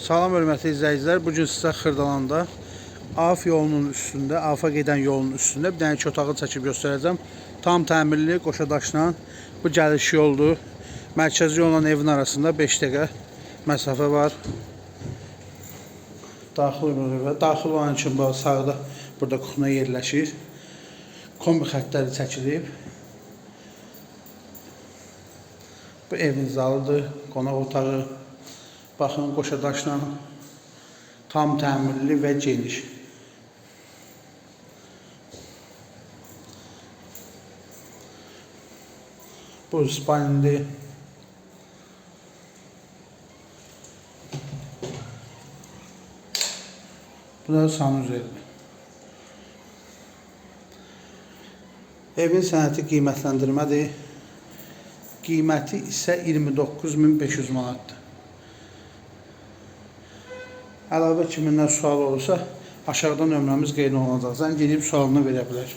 Salam hörmətli izləyicilər. Bu gün sizə Xırdalanda Af yolunun üstündə, Afa gedən yolun üstündə bir dənə iki otağı çəkib göstərəcəm. Tam təmirli, qoşa daşla. Bu gəliş yoldur. Mərkəzi yolla evin arasında 5 dəqiqə məsafə var. Daxil bölmə, daxil olan üçün bu sağda burada kuxna yerləşir. Kombi xəttləri çəkilib. Bu evin zalıdır, qonaq otağı. Baxın qoşa daşla tam təmirli və geniş. Bu spalnidir. Bu da sanuzelidir. Evin sənəti qiymətləndirmədir. Qiyməti isə 29500 manatdır. Əlavə kiminlə sual olursa, aşağıda nömrəmiz qeyd olunacaq. Zəng edib sualını verə bilər.